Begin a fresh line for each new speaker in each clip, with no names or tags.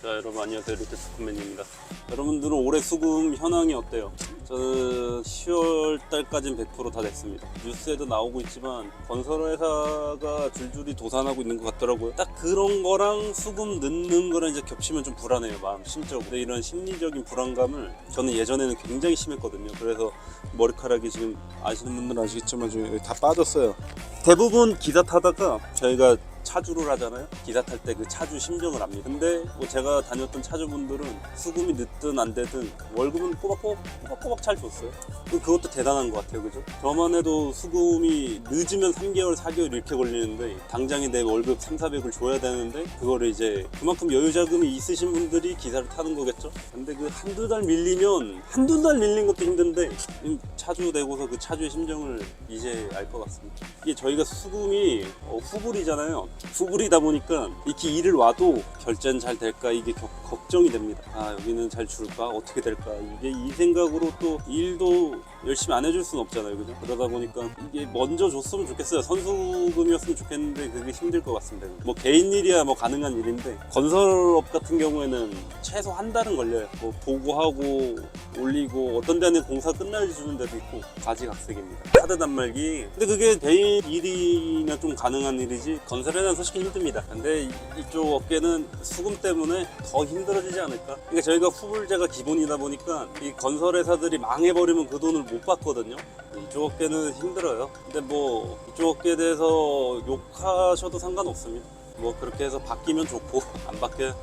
자 여러분 안녕하세요. 롯데 스쿠맨입니다. 여러분들은 올해 수금 현황이 어때요? 저는 10월 달까지는 100%다 됐습니다. 뉴스에도 나오고 있지만 건설회사가 줄줄이 도산하고 있는 것 같더라고요. 딱 그런 거랑 수금 넣는 거랑 이제 겹치면 좀 불안해요 마음 심적으로 이런 심리적인 불안감을 저는 예전에는 굉장히 심했거든요. 그래서 머리카락이 지금 아시는 분들은 아시겠지만 지금 다 빠졌어요. 대부분 기사 타다가 저희가 차주를 하잖아요. 기사 탈 때 그 차주 심정을 압니다. 근데 뭐 제가 다녔던 차주분들은 수금이 늦든 안 되든 월급은 꼬박꼬박 꼬박꼬박 잘 줬어요. 그- 그것도 대단한 것 같아요. 그죠? 저만 해도 수금이 늦으면 3개월, 4개월 이렇게 걸리는데 당장에 내 월급 3, 400을 줘야 되는데 그거를 이제 그만큼 여유 자금이 있으신 분들이 기사를 타는 거겠죠? 근데 그 한두 달 밀리면 한두 달 밀린 것도 힘든데 차주 되고서 그 차주의 심정을 이제 알 것 같습니다. 이게 저희가 수금이 어, 후불이잖아요. 후불이다 보니까 이렇게 일을 와도 결제는 잘 될까? 이게 겨- 걱정이 됩니다. 아 여기는 잘 줄까? 어떻게 될까? 이게 이 생각으로 또 일도 열심히 안 해줄 수는 없잖아요, 그죠? 그러다 보니까 이게 먼저 줬으면 좋겠어요. 선수금이었으면 좋겠는데 그게 힘들 것 같습니다. 뭐 개인 일이야 뭐 가능한 일인데 건설업 같은 경우에는 최소 한 달은 걸려요. 뭐 보고하고 올리고 어떤 데는 공사 끝날 주는 데도 있고 가지각색입니다. 카드 단말기. 근데 그게 개인 일이나 좀 가능한 일이지 건설에는 솔직히 힘듭니다. 근데 이- 이쪽 업계는 수금 때문에 더 힘들어지지 않을까? 그러니까 저희가 후불제가 기본이다 보니까 이 건설회사들이 망해버리면 그 돈을 못 받거든요. 이쪽 업계는 힘들어요. 근데 뭐 이쪽 업계에 대해서 욕하셔도 상관없습니다. 뭐 그렇게 해서 바뀌면 좋고 안 바뀌어요.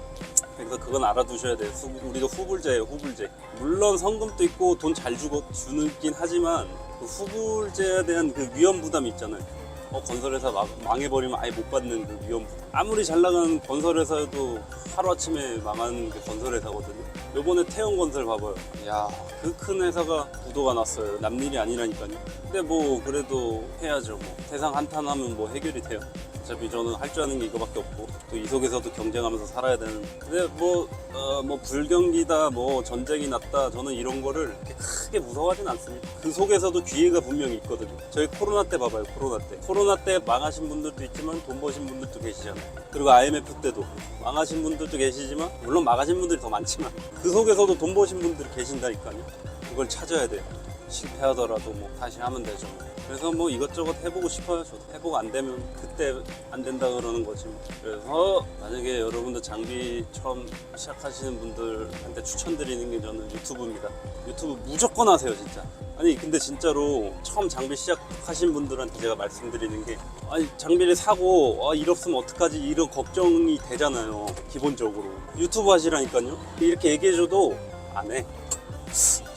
그래서 그건 알아두셔야 돼요. 수- 우리가 후불제예요, 후불제. 물론 성금도 있고 돈 잘 주고 주긴 하지만 그 후불제에 대한 그 위험 부담이 있잖아요. 어, 건설회사 막 망해버리면 아예 못 받는 그 위험 부담. 아무리 잘 나가는 건설회사여도 하루아침에 망하는 게 건설회사거든요. 요번에 태형건설 봐봐요. 야, 그 큰 회사가 부도가 났어요. 남일이 아니라니까요. 근데 뭐 그래도 해야죠. 뭐. 세상 한탄하면 뭐 해결이 돼요. 어차피 저는 할 줄 아는 게 이거밖에 없고 또 이 속에서도 경쟁하면서 살아야 되는. 근데 뭐, 어, 뭐 불경기다 뭐 전쟁이 났다 저는 이런 거를 크게 무서워하진 않습니다. 그 속에서도 기회가 분명히 있거든요. 저희 코로나 때 봐봐요 코로나 때. 코로나 때 망하신 분들도 있지만 돈 버신 분들도 계시잖아요. 그리고 IMF 때도 망하신 분들도 계시지만 물론 망하신 분들이 더 많지만 그 속에서도 돈 버신 분들이 계신다니까요. 그걸 찾아야 돼요. 실패하더라도 뭐 다시 하면 되죠. 뭐. 그래서 뭐 이것저것 해보고 싶어요. 저도 해보고 안 되면 그때 안 된다 그러는 거지. 뭐. 그래서 만약에 여러분들 장비 처음 시작하시는 분들한테 추천드리는 게 저는 유튜브입니다. 유튜브 무조건 하세요, 진짜. 아니 근데 진짜로 처음 장비 시작하신 분들한테 제가 말씀드리는 게 아니 장비를 사고 아, 일 없으면 어떡하지 이런 걱정이 되잖아요 기본적으로 유튜브 하시라니까요 이렇게 얘기해줘도 안해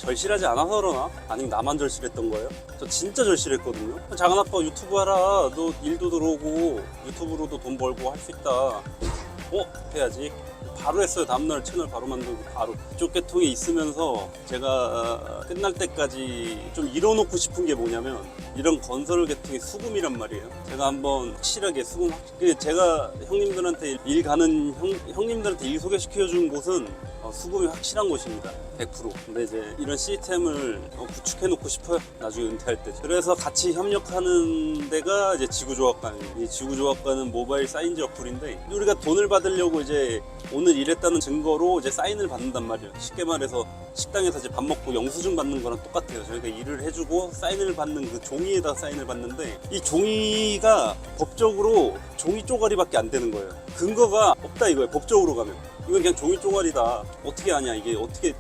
절실하지 않아서 그러나? 아니면 나만 절실했던 거예요? 저 진짜 절실했거든요. 작은 아빠 유튜브 하라. 너 일도 들어오고 유튜브로도 돈 벌고 할 수 있다. 어? 해야지. 바로 했어요. 다음날 채널 바로 만들고 바로. 이쪽 계통에 있으면서 제가 어, 끝날 때까지 좀 이뤄놓고 싶은 게 뭐냐면 이런 건설 계통의 수금이란 말이에요. 제가 한번 확실하게 수금, 제가 형님들한테 일 가는 형, 형님들한테 일 소개시켜 준 곳은 어, 수금이 확실한 곳입니다. 100%. 근데 이제 이런 시스템을 어, 구축해 놓고 싶어요. 나중에 은퇴할 때. 그래서 같이 협력하는 데가 이제 지구조합관입니다. 이 지구조합관은 모바일 사인지 어플인데 우리가 돈을 받으려고 이제 오늘 일했다는 증거로 이제 사인을 받는단 말이에요. 쉽게 말해서 식당에서 이제 밥 먹고 영수증 받는 거랑 똑같아요. 저희가 일을 해주고 사인을 받는 그 종이에다 사인을 받는데 이 종이가 법적으로 종이 쪼가리밖에 안 되는 거예요. 근거가 없다 이거예요. 법적으로 가면. 이건 그냥 종이 쪼가리다. 어떻게 하냐 이게 어떻게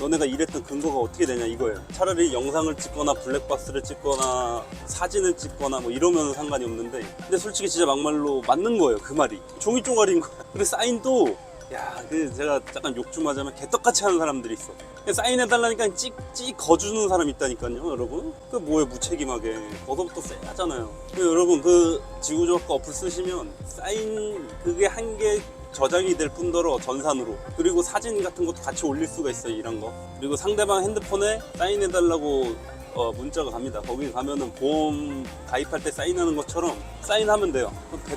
너네가 일했던 근거가 어떻게 되냐 이거예요. 차라리 영상을 찍거나 블랙박스를 찍거나 사진을 찍거나 뭐 이러면 상관이 없는데 근데 솔직히 진짜 막말로 맞는 거예요 그 말이 종이 쪼가리인 거야. 근데 사인도 야, 그 제가 약간 욕좀 하자면 개떡같이 하는 사람들이 있어. 사인해달라니까 찍, 찍 거주는 사람 있다니까요, 여러분. 그 뭐에 무책임하게. 거기부터 쎄하잖아요. 그 여러분, 그 지구조합과 어플 쓰시면 사인 그게 한개 저장이 될 뿐더러 전산으로. 그리고 사진 같은 것도 같이 올릴 수가 있어요 이런 거. 그리고 상대방 핸드폰에 사인해달라고 어, 문자가 갑니다. 거기 가면은 보험 가입할 때 사인하는 것처럼 사인하면 돼요.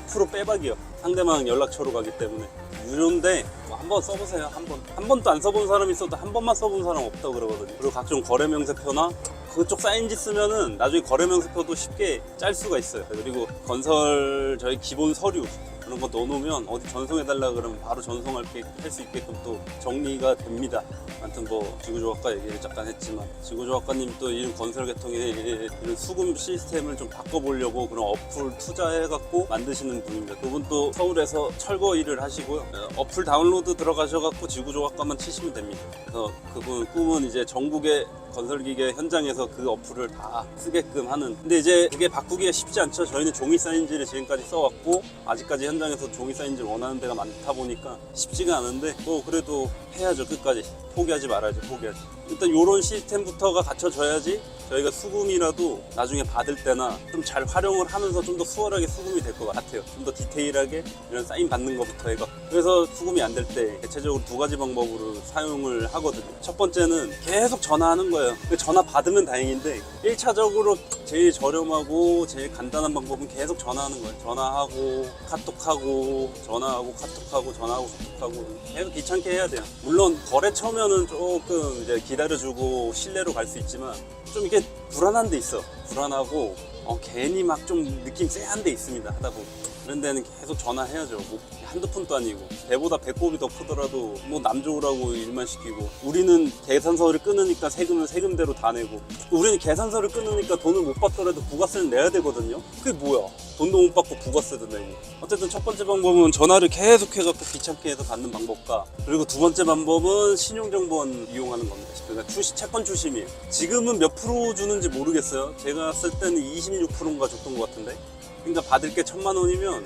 100% 빼박이요. 상대방 연락처로 가기 때문에. 무료인데 뭐 한번 써보세요 한번. 한 번도 안 써본 사람 있어도 한 번만 써본 사람 없다고 그러거든요. 그리고 각종 거래 명세표나 그쪽 사인지 쓰면은 나중에 거래 명세표도 쉽게 짤 수가 있어요. 그리고 건설 저희 기본 서류 그런 거 넣어놓으면 어디 전송해달라 그러면 바로 전송할 수 있게끔 또 정리가 됩니다. 아무튼 뭐 지구조합과 얘기를 잠깐 했지만 지구조합과님 또 이런 건설 계통의 이런 수금 시스템을 좀 바꿔보려고 그런 어플 투자해갖고 만드시는 분입니다. 그분 또 서울에서 철거 일을 하시고요. 어, 어플 다운로드 들어가셔갖고 지구조합과만 치시면 됩니다. 그래서 그분 꿈은 이제 전국의 건설기계 현장에서 그 어플을 다 쓰게끔 하는. 근데 이제 그게 바꾸기가 쉽지 않죠. 저희는 종이 사인지를 지금까지 써왔고 아직까지 현장에서 종이 사인지를 원하는 데가 많다 보니까 쉽지가 않은데 뭐 그래도 해야죠. 끝까지. 포기하지 말아야죠. 포기하지. 일단 요런 시스템부터가 갖춰져야지 저희가 수금이라도 나중에 받을 때나 좀 잘 활용을 하면서 좀 더 수월하게 수금이 될 것 같아요. 좀 더 디테일하게 이런 사인 받는 것부터 해가 그래서 수금이 안 될 때 대체적으로 두 가지 방법으로 사용을 하거든요. 첫 번째는 계속 전화하는 거예요. 전화 받으면 다행인데 1차적으로 제일 저렴하고 제일 간단한 방법은 계속 전화하는 거예요. 전화하고 카톡하고 전화하고 카톡하고 전화하고 카톡하고 계속 귀찮게 해야 돼요. 물론 거래 처음에는 조금 이제 기다려주고 신뢰로 갈 수 있지만 좀 이게 불안한 데 있어. 불안하고 어, 괜히 막 좀 느낌 쎄한 데 있습니다. 하다 보면 그런 데는 계속 전화해야죠. 뭐 한두 푼도 아니고. 배보다 배꼽이 더 크더라도 뭐 남 좋으라고 일만 시키고. 우리는 계산서를 끊으니까 세금은 세금대로 다 내고. 우리는 계산서를 끊으니까 돈을 못 받더라도 부가세는 내야 되거든요. 그게 뭐야? 돈도 못 받고 부가세도 내고. 어쨌든 첫 번째 방법은 전화를 계속 해갖고 귀찮게 해서 받는 방법과 그리고 두 번째 방법은 신용정보원 이용하는 겁니다. 그러니까 추시, 채권 추심이에요 지금은 몇 프로 주는지 모르겠어요. 제가 쓸 때는 26%인가 줬던 것 같은데 그러니까 받을 게 천만 원이면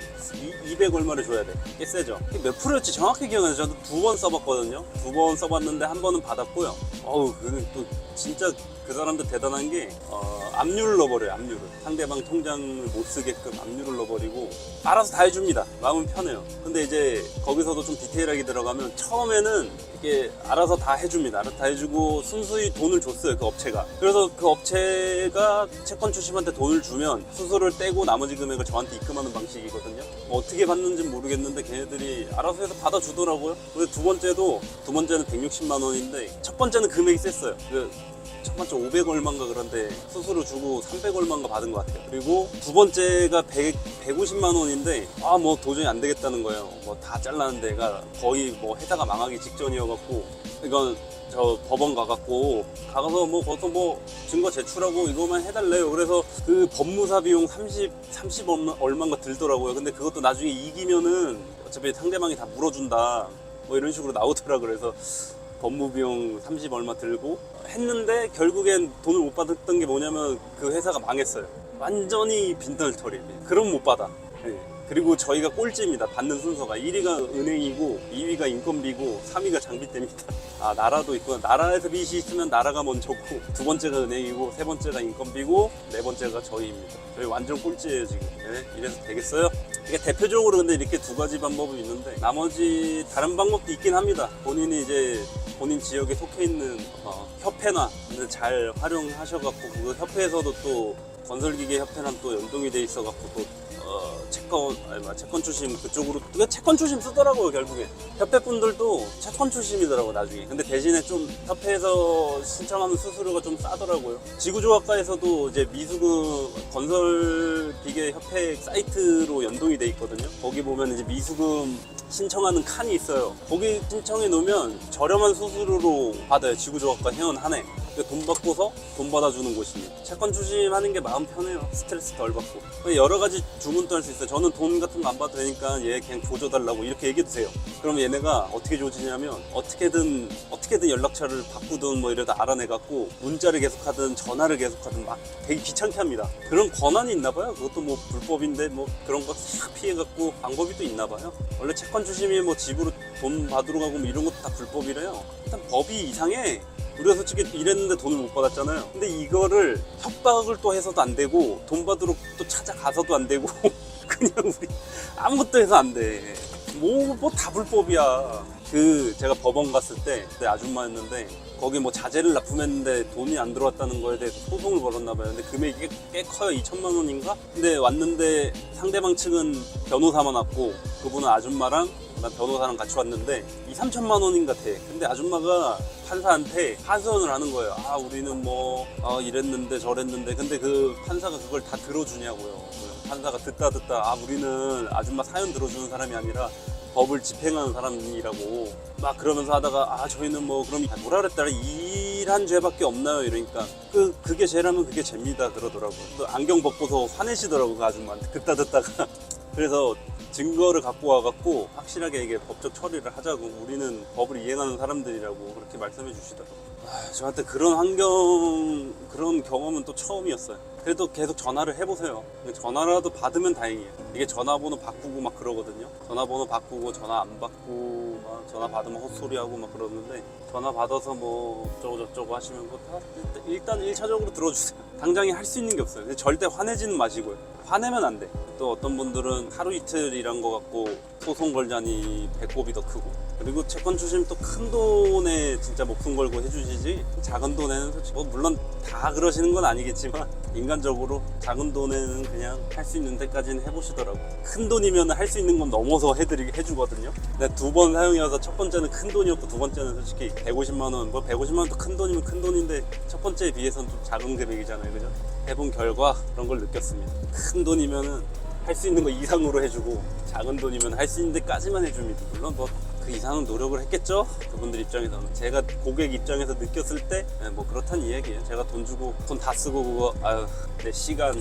200 얼마를 줘야 돼. 꽤 세죠. 이게 몇 프로였지 정확히 기억나요. 저도 두 번 써봤거든요. 두 번 써봤는데 한 번은 받았고요. 어우, 그는 또 진짜 그 사람들 대단한 게 어, 압류를 넣어버려요. 압류를. 상대방 통장을 못 쓰게끔 압류를 넣어버리고 알아서 다 해줍니다. 마음은 편해요. 근데 이제 거기서도 좀 디테일하게 들어가면 처음에는 이게 알아서 다 해줍니다. 알아서 다 해주고 순수히 돈을 줬어요. 그 업체가. 그래서 그 업체가 채권 출심한테 돈을 주면 수수료를 떼고 나머지 금액을 저한테 입금하는 방식이거든요. 뭐 어떻게 받는지는 모르겠는데 걔네들이 알아서 해서 받아주더라고요. 그래서 두 번째도 두 번째는 160만 원인데 첫 번째는 금액이 셌어요. 그 첫 번째 500 얼마인가 그런데 수수료 주고 300 얼마인가 받은 것 같아요. 그리고 두 번째가 100, 150만 원인데 아 뭐 도저히 안 되겠다는 거예요. 뭐 다 잘라는 데 가 거의 뭐 회사가 망하기 직전이어갖고 이건 저 법원 가갖고 가서 뭐 거기서 뭐 증거 제출하고 이거만 해달래요. 그래서 그 법무사 비용 30 30 얼마 얼마인가 들더라고요. 근데 그것도 나중에 이기면은 어차피 상대방이 다 물어준다. 뭐 이런 식으로 나오더라 그래서 법무 비용 30 얼마 들고 했는데 결국엔 돈을 못 받았던 게 뭐냐면 그 회사가 망했어요. 완전히 빈털터리. 그럼 못 받아. 예. 그리고 저희가 꼴찌입니다. 받는 순서가 1위가 은행이고 2위가 인건비고 3위가 장비대입니다. 아 나라도 있구나. 나라에서 빚이 있으면 나라가 먼저고 두 번째가 은행이고 세 번째가 인건비고 네 번째가 저희입니다. 저희 완전 꼴찌예요 지금. 네, 이래서 되겠어요? 이게 대표적으로 근데 이렇게 두 가지 방법이 있는데 나머지 다른 방법도 있긴 합니다. 본인이 이제 본인 지역에 속해 있는 어, 협회나 잘 활용하셔갖고 그 협회에서도 또 건설기계 협회랑 또 연동이 돼 있어갖고 또 어, 채권 아니 뭐 채권 출심 그쪽으로 그 채권 출심 쓰더라고요 결국에. 협회 분들도 채권 출심이더라고 나중에. 근데 대신에 좀 협회에서 신청하는 수수료가 좀 싸더라고요. 지구조합과에서도 이제 미수금 건설 기계 협회 사이트로 연동이 돼 있거든요. 거기 보면 이제 미수금 신청하는 칸이 있어요. 거기 신청해 놓으면 저렴한 수수료로 받아요 지구조합과 회원 한 해 돈 받고서 돈 받아주는 곳입니다. 채권 추심하는 게 마음 편해요. 스트레스 덜 받고. 여러 가지 주문도 할 수 있어요. 저는 돈 같은 거 안 받아도 되니까 얘 그냥 조져 달라고 이렇게 얘기해도 돼요. 그럼 얘네가 어떻게 조지냐면 어떻게든 어떻게든 연락처를 바꾸든 뭐 이러다 알아내 갖고 문자를 계속 하든 전화를 계속 하든 막 되게 귀찮게 합니다. 그런 권한이 있나 봐요. 그것도 뭐 불법인데 뭐 그런 거 싹 피해 갖고 방법이 또 있나 봐요. 원래 채권 추심이 뭐 집으로 돈 받으러 가고 뭐 이런 것도 다 불법이래요. 일단 법이 이상해. 우리가 솔직히 일했는데 돈을 못 받았잖아요. 근데 이거를 협박을 또 해서도 안 되고 돈 받으러 또 찾아가서도 안 되고 그냥 우리 아무것도 해서 안 돼. 뭐 뭐 다 불법이야. 그 제가 법원 갔을 때 아줌마였는데 거기 뭐 자재를 납품했는데 돈이 안 들어왔다는 거에 대해서 소송을 걸었나 봐요. 근데 금액이 꽤, 꽤 커요. 2천만 원인가? 근데 왔는데 상대방 측은 변호사만 왔고 그분은 아줌마랑 난 변호사랑 같이 왔는데 2, 3천만 원인가 돼. 근데 아줌마가 판사한테 하소연을 하는 거예요. 아, 우리는 뭐, 어, 이랬는데 저랬는데. 근데 그 판사가 그걸 다 들어주냐고요. 판사가 듣다 듣다 아 우리는 아줌마 사연 들어주는 사람이 아니라 법을 집행하는 사람이라고 막 그러면서 하다가 아 저희는 뭐 그럼 뭐라 그랬더라 일한 죄밖에 없나요 이러니까 그 그게 죄라면 그게 죄입니다 그러더라고 또 안경 벗고서 화내시더라고 그 아줌마한테 듣다 듣다가 그래서 증거를 갖고 와갖고 확실하게 이게 법적 처리를 하자고 우리는 법을 이행하는 사람들이라고 그렇게 말씀해 주시더라고요. 아, 저한테 그런 환경, 그런 경험은 또 처음이었어요. 그래도 계속 전화를 해보세요. 전화라도 받으면 다행이에요. 이게 전화번호 바꾸고 막 그러거든요. 전화번호 바꾸고 전화 안 받고 막 전화 받으면 헛소리하고 막 그러는데 전화 받아서 뭐 어쩌고 저쩌고 하시면 그거 다 일단, 일단 1차적으로 들어주세요. 당장에 할 수 있는 게 없어요. 절대 화내지는 마시고요. 화내면 안 돼. 또 어떤 분들은 하루 이틀 일한 거 갖고 소송 걸자니 배꼽이 더 크고 그리고 채권 주시면 또 큰 돈에 진짜 목숨 걸고 해주시지. 작은 돈에는 솔직히 뭐 물론 다 그러시는 건 아니겠지만 인간적으로 작은 돈에는 그냥 할 수 있는 데까지는 해보시더라고 큰 돈이면 할 수 있는 건 넘어서 해드리게 해주거든요. 근데 두 번 사용해서 첫 번째는 큰 돈이었고 두 번째는 솔직히 150만 원, 뭐 150만 원도 큰 돈이면 큰 돈인데 첫 번째에 비해서는 좀 작은 금액이잖아요. 그죠? 해본 결과 그런 걸 느꼈습니다. 큰 돈이면은 할 수 있는 거 이상으로 해주고 작은 돈이면 할 수 있는 데까지만 해줍니다. 물론 뭐 그 이상은 노력을 했겠죠. 그분들 입장에서는 제가 고객 입장에서 느꼈을 때 뭐 그렇다는 이야기예요. 제가 돈 주고 돈 다 쓰고 그거 아유 내 시간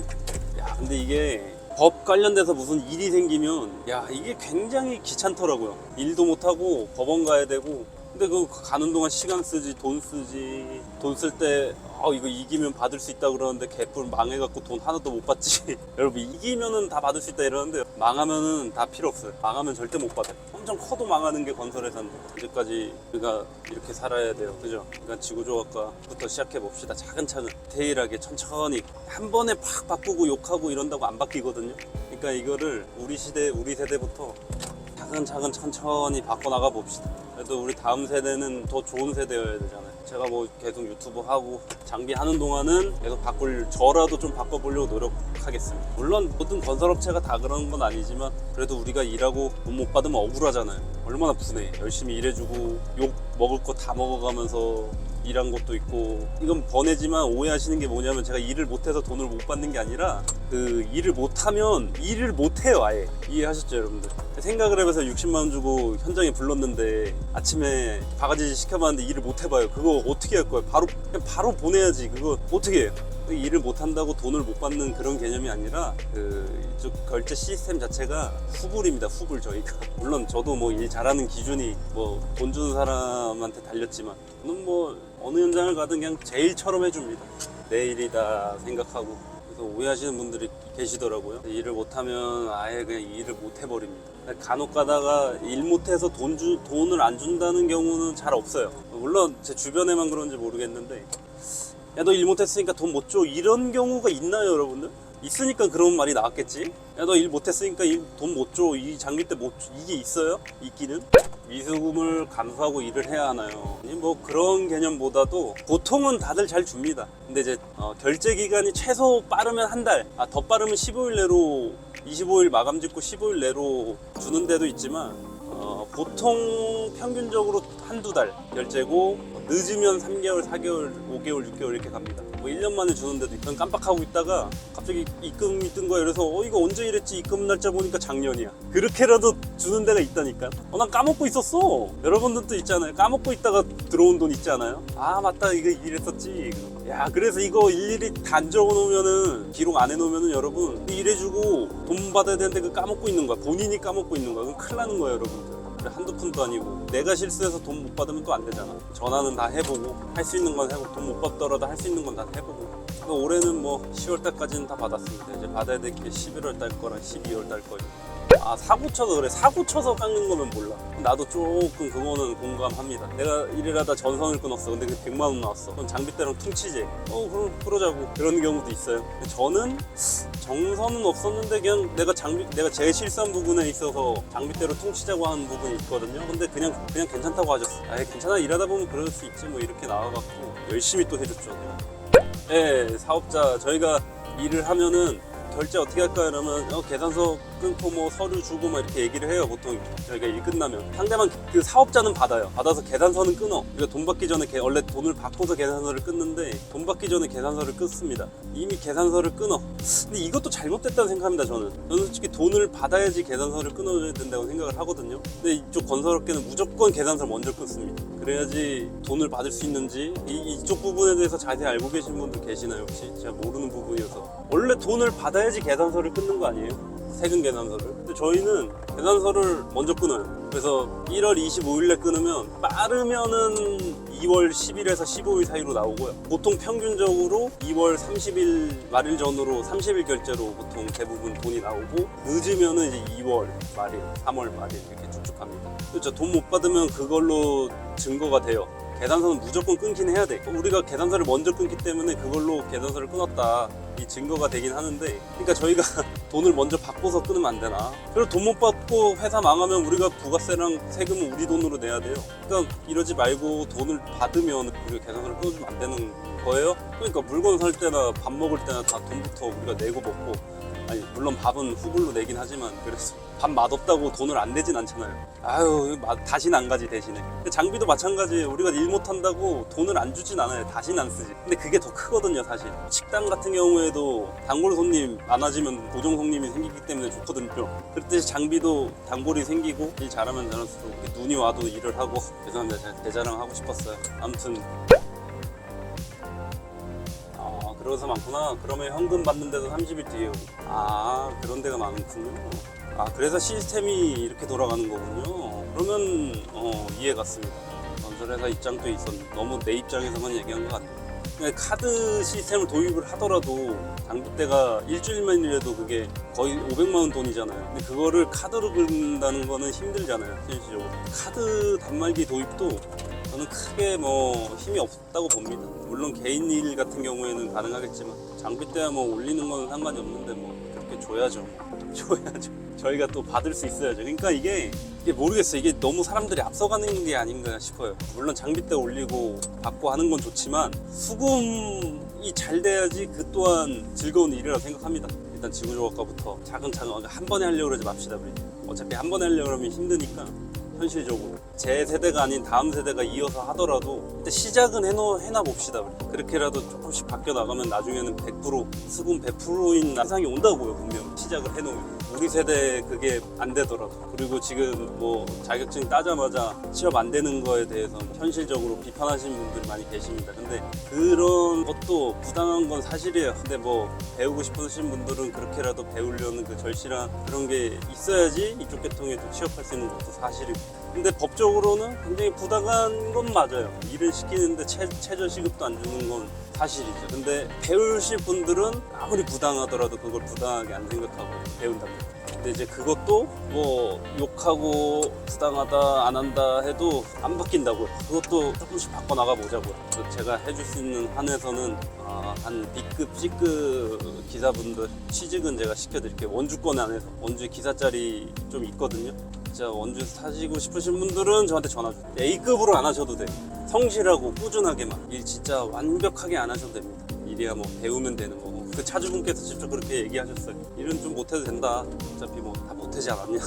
야 근데 이게 법 관련돼서 무슨 일이 생기면 야 이게 굉장히 귀찮더라고요. 일도 못 하고 법원 가야 되고 근데 그 가는 동안 시간 쓰지 돈 쓰지. 돈 쓸 때 어, 이거 이기면 받을 수 있다 그러는데 개뿔 망해갖고 돈 하나도 못 받지. 여러분 이기면은 다 받을 수 있다 이러는데 망하면은 다 필요 없어요. 망하면 절대 못 받아요. 엄청 커도 망하는 게 건설회사인데 이제까지 우리가 이렇게 살아야 돼요. 그죠? 그러니까 지구조각과부터 시작해 봅시다. 차근차근 디테일하게 천천히 한 번에 팍 바꾸고 욕하고 이런다고 안 바뀌거든요. 그러니까 이거를 우리 시대 우리 세대부터 차근차근 천천히 바꿔나가 봅시다. 그래도 우리 다음 세대는 더 좋은 세대여야 되잖아요. 제가 뭐 계속 유튜브 하고 장비 하는 동안은 계속 바꿀 저라도 좀 바꿔보려고 노력하겠습니다. 물론 모든 건설업체가 다 그런 건 아니지만 그래도 우리가 일하고 돈 못 받으면 억울하잖아요. 얼마나 분해. 열심히 일해주고 욕 먹을 거 다 먹어가면서 일한 것도 있고 이건 번외지만 오해하시는 게 뭐냐면 제가 일을 못해서 돈을 못 받는 게 아니라 그 일을 못하면 일을 못해요 아예. 이해하셨죠 여러분들? 생각을 해봐서 60만 원 주고 현장에 불렀는데 아침에 바가지 시켜봤는데 일을 못 해봐요. 그거 어떻게 할 거예요? 바로 바로 보내야지. 그거 어떻게 해요? 일을 못 한다고 돈을 못 받는 그런 개념이 아니라 그 이쪽 결제 시스템 자체가 후불입니다 후불 저희가. 물론 저도 뭐 일 잘하는 기준이 뭐 돈 주는 사람한테 달렸지만 저는 뭐 어느 현장을 가든 그냥 제일처럼 해줍니다. 내 일이다 생각하고. 그래서 오해하시는 분들이 계시더라고요. 일을 못하면 아예 그냥 일을 못 해버립니다. 간혹 가다가 일 못해서 돈 주, 돈을 안 준다는 경우는 잘 없어요. 물론 제 주변에만 그런지 모르겠는데 야 너 일 못했으니까 돈 못 줘. 이런 경우가 있나요 여러분들? 있으니까 그런 말이 나왔겠지? 야 너 일 못했으니까 돈 못 줘. 이 장비 때못 줘. 이게 있어요? 있기는? 미수금을 감수하고 일을 해야 하나요? 아니, 뭐 그런 개념보다도 보통은 다들 잘 줍니다 근데 이제 어, 결제 기간이 최소 빠르면 한 달 아 더 빠르면 15일 내로 25일 마감 짓고 15일 내로 주는 데도 있지만 어, 보통 평균적으로 한두 달 결제고 늦으면 3개월, 4개월, 5개월, 6개월 이렇게 갑니다. 뭐 1년 만에 주는데도 있던 깜빡하고 있다가 갑자기 입금이 뜬 거야. 그래서 어 이거 언제 이랬지? 입금 날짜 보니까 작년이야. 그렇게라도 주는 데가 있다니까. 어 난 까먹고 있었어. 여러분들도 있잖아요. 까먹고 있다가 들어온 돈 있잖아요. 아 맞다 이거 이랬었지. 야 그래서 이거 일일이 단 적어 놓으면은 기록 안 해 놓으면은 여러분 일해주고 돈 받아야 되는데 그 까먹고 있는 거야. 본인이 까먹고 있는 거야. 그럼 큰일 나는 거야 여러분들. 한두 푼도 아니고. 내가 실수해서 돈 못 받으면 또 안 되잖아. 전화는 다 해보고 할 수 있는 건 해보고 돈 못 받더라도 할 수 있는 건 다 해보고. 올해는 뭐 10월 달까지는 다 받았습니다. 이제 받아야 될 게 11월 달 거랑 12월 달 거예요. 아 사고 쳐서 그래. 사고 쳐서 깎는 거면 몰라 나도 조금 그거는 공감합니다. 내가 일을 하다 전선을 끊었어. 근데 그 100만 원 나왔어. 그럼 장비대랑 퉁치지. 어 그럼 그러자고. 그런 경우도 있어요. 저는 정선은 없었는데 그냥 내가 장비 내가 제일 실수한 부분에 있어서 장비대로 퉁치자고 하는 부분이 있거든요. 근데 그냥 그냥 괜찮다고 하셨어 아 괜찮아. 일하다 보면 그럴 수 있지. 뭐 이렇게 나와갖고 열심히 또 해줬죠. 예 사업자. 저희가 일을 하면은 결제 어떻게 할까요? 그러면 어, 계산서 끊고 뭐 서류 주고 막 이렇게 얘기를 해요 보통. 저희가 일 끝나면. 상대방 그 사업자는 받아요. 받아서 계산서는 끊어. 우리가 돈 받기 전에 개- 원래 돈을 받고서 계산서를 끊는데 돈 받기 전에 계산서를 끊습니다. 이미 계산서를 끊어. 근데 이것도 잘못됐다고 생각합니다 저는. 저는 솔직히 돈을 받아야지 계산서를 끊어야 된다고 생각을 하거든요. 근데 이쪽 건설업계는 무조건 계산서를 먼저 끊습니다. 그래야지 돈을 받을 수 있는지. 이, 이쪽 부분에 대해서 자세히 알고 계신 분들 계시나요 혹시? 제가 모르는 부분이어서. 원래 돈을 받아야지 계산서를 끊는 거 아니에요? 세금 계산서를. 근데 저희는 계산서를 먼저 끊어요. 그래서 1월 25일에 끊으면 빠르면은 2월 10일에서 15일 사이로 나오고요. 보통 평균적으로 2월 30일 말일 전으로 30일 결제로 보통 대부분 돈이 나오고 늦으면은 이제 2월 말일 3월 말일 이렇게 쭉쭉 갑니다. 그렇죠. 돈 못 받으면 그걸로 증거가 돼요 계산서는 무조건 끊긴 해야 돼. 우리가 계산서를 먼저 끊기 때문에 그걸로 계산서를 끊었다. 이 증거가 되긴 하는데, 그러니까 저희가 돈을 먼저 받고서 끊으면 안 되나? 그리고 돈 못 받고 회사 망하면 우리가 부가세랑 세금은 우리 돈으로 내야 돼요. 그러니까 이러지 말고 돈을 받으면 우리가 계산서를 끊어주면 안 되는 거예요. 그러니까 물건 살 때나 밥 먹을 때나 다 돈부터 우리가 내고 먹고, 아니 물론 밥은 후불로 내긴 하지만 그래서 밥 맛없다고 돈을 안 내진 않잖아요. 아유 맛- 다시는 안 가지 대신에. 장비도 마찬가지예요. 우리가 일 못한다고 돈을 안 주진 않아요. 다시는 안 쓰지. 근데 그게 더 크거든요 사실. 식당 같은 경우에도 단골 손님 많아지면 고정 손님이 생기기 때문에 좋거든요. 그렇듯이 장비도 단골이 생기고 일 잘하면 잘할수록 눈이 와도 일을 하고 죄송합니다. 제가 대자랑 하고 싶었어요. 아무튼 아, 그래서 많구나. 그러면 현금 받는 데도 30일 뒤에 오고. 아, 그런 데가 많군요. 아, 그래서 시스템이 이렇게 돌아가는 거군요. 그러면, 어, 이해 갔습니다. 건설회사 입장도 있었, 너무 내 입장에서만 얘기한 것. 그냥 카드 시스템을 도입을 하더라도 장비대가 일주일만이라도 그게 거의 500만 원 돈이잖아요. 근데 그거를 카드로 긁는다는 거는 힘들잖아요, 실질적으로. 카드 단말기 도입도 저는 크게 뭐 힘이 없다고 봅니다. 물론 개인 일 같은 경우에는 가능하겠지만 장비대야 뭐 올리는 건 상관이 없는데 뭐 그렇게 줘야죠. 줘야죠. 저희가 또 받을 수 있어야죠. 그러니까 이게 이게 모르겠어요. 이게 너무 사람들이 앞서가는 게 아닌가 싶어요. 물론 장비대 올리고 받고 하는 건 좋지만 수금이 잘 돼야지 그 또한 즐거운 일이라고 생각합니다. 일단 지구조각과부터 차근차근 한 번에 하려고 그러지 맙시다 우리. 어차피 한 번에 하려고 그러면 힘드니까 현실적으로. 제 세대가 아닌 다음 세대가 이어서 하더라도 일단 시작은 해놓, 해놔 봅시다. 그렇게라도 조금씩 바뀌어 나가면 나중에는 100% 수금 100%인 세상이 온다고요 분명. 시작을 해놓으면 우리 세대 그게 안 되더라도 그리고 지금 뭐 자격증 따자마자 취업 안 되는 거에 대해서 현실적으로 비판하시는 분들이 많이 계십니다. 근데 그런 것도 부당한 건 사실이에요. 근데 뭐 배우고 싶으신 분들은 그렇게라도 배우려는 그 절실한 그런 게 있어야지 이쪽 계통에 또 취업할 수 있는 것도 사실이고 근데 법적으로는 굉장히 부당한 건 맞아요 일을 시키는데 최, 최저 시급도 안 주는 건 사실이죠 근데 배우실 분들은 아무리 부당하더라도 그걸 부당하게 안 생각하고 배운답니다 근데 이제 그것도 뭐 욕하고 부당하다 안 한다 해도 안 바뀐다고요. 그것도 조금씩 바꿔 나가 보자고요. 그 제가 해줄 수 있는 한에서는 아, 한 B급, C급 기사분들 취직은 제가 시켜드릴게요. 원주권 안에서 원주 기사 자리 좀 있거든요. 진짜 원주 사시고 싶으신 분들은 저한테 전화 주세요. A급으로 안 하셔도 돼. 성실하고 꾸준하게만 일 진짜 완벽하게 안 하셔도 됩니다. 일이야 뭐 배우면 되는 거고 그 차주분께서 직접 그렇게 얘기하셨어요 일은 좀 못해도 된다 어차피 뭐 다 못하지 않았냐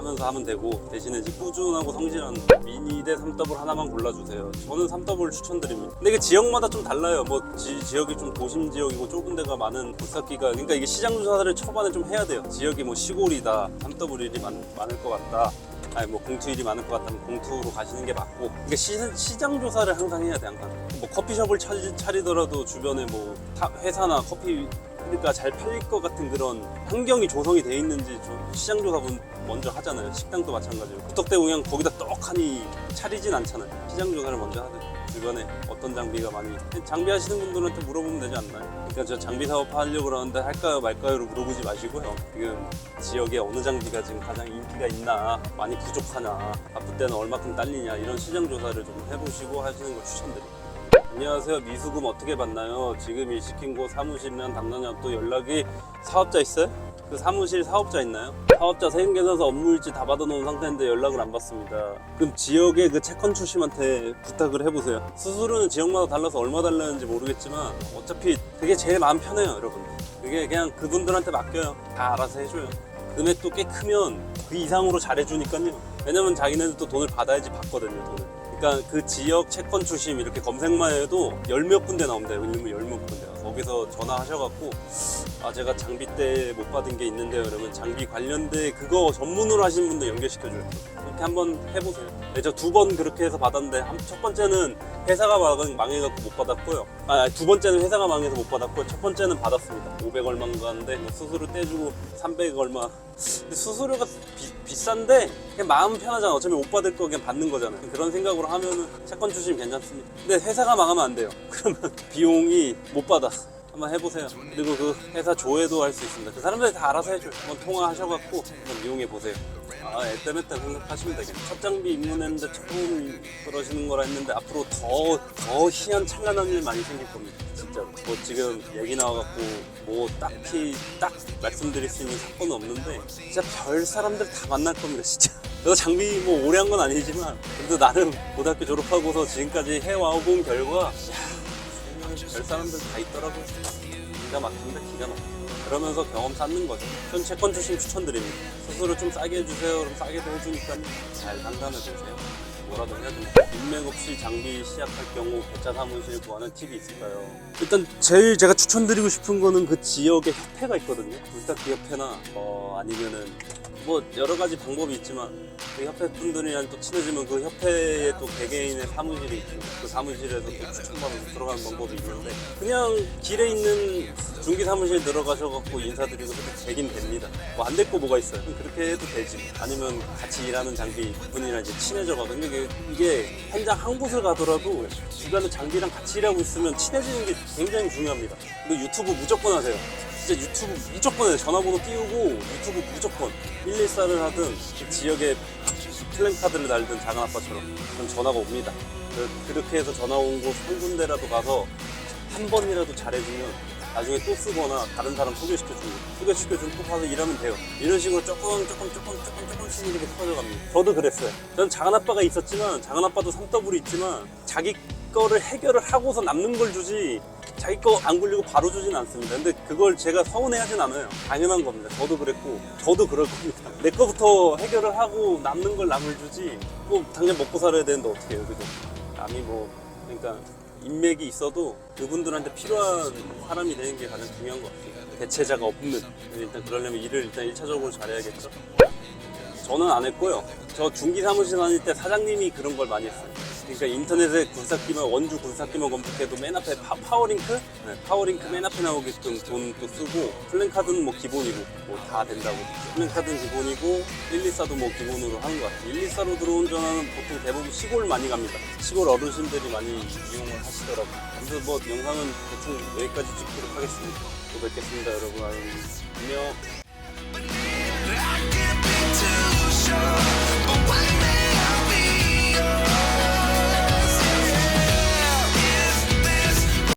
하면서 하면 되고 대신에 이제 꾸준하고 성실한 미니 대 3더블 하나만 골라주세요. 저는 3더블 추천드립니다. 근데 이게 지역마다 좀 달라요. 뭐 지, 지역이 좀 도심 지역이고 좁은 데가 많은 굴삭기가 그러니까 이게 시장 조사를 초반에 좀 해야 돼요. 지역이 뭐 시골이다 3더블 일이 많, 많을 것 같다 아니 뭐 공투일이 많을 것 같다면 공투로 가시는 게 맞고 이게 시, 시장 조사를 항상 해야 돼 항상. 뭐 커피숍을 차리, 차리더라도 주변에 뭐 타- 회사나 커피 그러니까 잘 팔릴 것 같은 그런 환경이 조성이 돼 있는지 좀 시장 조사 분- 먼저 하잖아요. 식당도 마찬가지로 구떡대고 그냥 거기다 떡하니 차리진 않잖아요. 시장 조사를 먼저 하든 주변에 어떤 장비가 많이 장비 하시는 분들한테 물어보면 되지 않나요? 그러니까 저 장비 사업 하려고 그러는데 할까요 말까요로 물어보지 마시고요. 지금 지역에 어느 장비가 지금 가장 인기가 있나 많이 부족하나 바쁠 때는 얼마큼 딸리냐 이런 시장 조사를 좀 해보시고 하시는 걸 추천드립니다. 안녕하세요. 미수금 어떻게 받나요? 지금 일 시킨 곳 사무실이랑 담당자 또 연락이 사업자 있어요? 그 사무실 사업자 있나요? 사업자 세금계산서 업무일지 다 받아놓은 상태인데 연락을 안 받습니다. 그럼 지역의 그 채권 출심한테 부탁을 해보세요. 수수료는 지역마다 달라서 얼마 달라는지 모르겠지만 어차피 그게 제일 마음 편해요, 여러분. 그게 그냥 그분들한테 맡겨요. 다 알아서 해줘요. 금액도 꽤 크면 그 이상으로 잘해주니까요. 왜냐면 자기네들도 돈을 받아야지 받거든요, 돈을. 그러니까 그 지역 채권 출심 이렇게 검색만 해도 열 몇 군데 나옵니다. 일면 열몇 군데. 거기서 전화하셔갖고 아 제가 장비 때 못 받은 게 있는데요. 그러면 장비 관련돼 그거 전문으로 하시는 분들 연결시켜줘요. 그렇게 한번 해보세요. 네, 저두 번 그렇게 해서 받았는데 한- 첫 번째는 회사가 망- 망해갖고 못 받았고요. 아 두 번째는 회사가 망해서 못 받았고요. 첫 번째는 받았습니다. 500 얼마인가 하는데 뭐 수수료 떼주고 300 얼마. 수수료가 비, 싼데 그냥 마음 편하잖아. 어차피 못 받을 거 그냥 받는 거잖아요. 그런 생각으로 하면은 채권 주시면 괜찮습니다. 근데 회사가 망하면 안 돼요. 그러면 비용이 못 받아. 한번 해보세요. 그리고 그 회사 조회도 할 수 있습니다. 그 사람들이 다 알아서 해줘요. 한번 통화하셔갖고 한번 이용해 보세요. 아, 애때매때 생각하시면 되겠네. 첫 장비 입문했는데 처음 그러시는 거라 했는데 앞으로 더, 더 희한 찬란한 일 많이 생길 겁니다. 진짜로. 뭐 지금 얘기 나와갖고 뭐 딱히 딱 말씀드릴 수 있는 사건은 없는데 진짜 별 사람들 다 만날 겁니다, 진짜. 그래서 장비 뭐 오래 한 건 아니지만 그래도 나름 고등학교 졸업하고서 지금까지 해와본 결과 야, 별 사람들 다 있더라고요. 기가 막힙니다, 기가 막혀. 그러면서 경험 쌓는 거죠. 전 채권 주심 추천드립니다. 수수료 좀 싸게 해주세요. 그럼 싸게도 해주니까 잘 상담해 보세요. 뭐라도 해야 됩니다. 인맥 없이 장비 시작할 경우 배차 사무실 구하는 팁이 있을까요? 일단 제일 제가 추천드리고 싶은 거는 그 지역에 협회가 있거든요. 불닭기 협회나 어, 아니면은 뭐 여러 가지 방법이 있지만 그 협회 분들이랑 또 친해지면 그 협회에 또 개개인의 사무실이 있고 그 사무실에서 또 추천받아서 들어가는 방법이 있는데 그냥 길에 있는 중기 사무실 들어가셔갖고 인사드리고 그렇게 되긴 됩니다. 뭐 안 될 거 뭐가 있어요? 그렇게 해도 되지. 아니면 같이 일하는 장비 분이랑 이제 친해져가. 근데 이게, 이게 현장 한 곳을 가더라도 주변에 장비랑 같이 일하고 있으면 친해지는 게 굉장히 중요합니다. 그리고 유튜브 무조건 하세요. 진짜 유튜브 무조건. 전화번호 띄우고 유튜브 무조건 114를 하든 그 지역에 플랜카드를 달든 작은 아빠처럼 그럼 전화가 옵니다. 그, 렇게 해서 전화 온 곳 한 군데라도 가서 한 번이라도 잘해주면 나중에 또 쓰거나 다른 사람 소개시켜주고 소개시켜주면 또 가서 일하면 돼요. 이런 식으로 조금 조금 조금 조금 조금씩 이렇게 커져갑니다. 저도 그랬어요. 저는 작은 아빠가 있었지만 작은 아빠도 3W 있지만 자기 거를 해결을 하고서 남는 걸 주지 자기 거 안 굴리고 바로 주진 않습니다. 근데 그걸 제가 서운해하진 않아요. 당연한 겁니다. 저도 그랬고 저도 그럴 겁니다. 내 거부터 해결을 하고 남는 걸 남을 주지 뭐 당장 먹고 살아야 되는데 어떻게 해요, 그죠? 남이 뭐 그러니까 인맥이 있어도 그분들한테 필요한 사람이 되는 게 가장 중요한 것 같아요. 대체자가 없는 일단 그러려면 일을 일단 1차적으로 잘해야겠죠. 저는 안 했고요. 저 중기 사무실 다닐 때 사장님이 그런 걸 많이 했어요. 그러니까 인터넷에 굴삭기만 원주 굴삭기만 검색해도 맨 앞에 파, 워링크? 네, 파워링크 맨 앞에 나오게끔 돈도 쓰고 플랜카드는 뭐 기본이고 뭐 다 된다고. 플랜카드는 기본이고 124도 뭐 기본으로 하는 것 같아요. 124로 들어온 전화는 보통 대부분 시골 많이 갑니다. 시골 어르신들이 많이 이용을 하시더라고요. 그래서 뭐 영상은 대충 여기까지 찍도록 하겠습니다. 또 뵙겠습니다 여러분. 안녕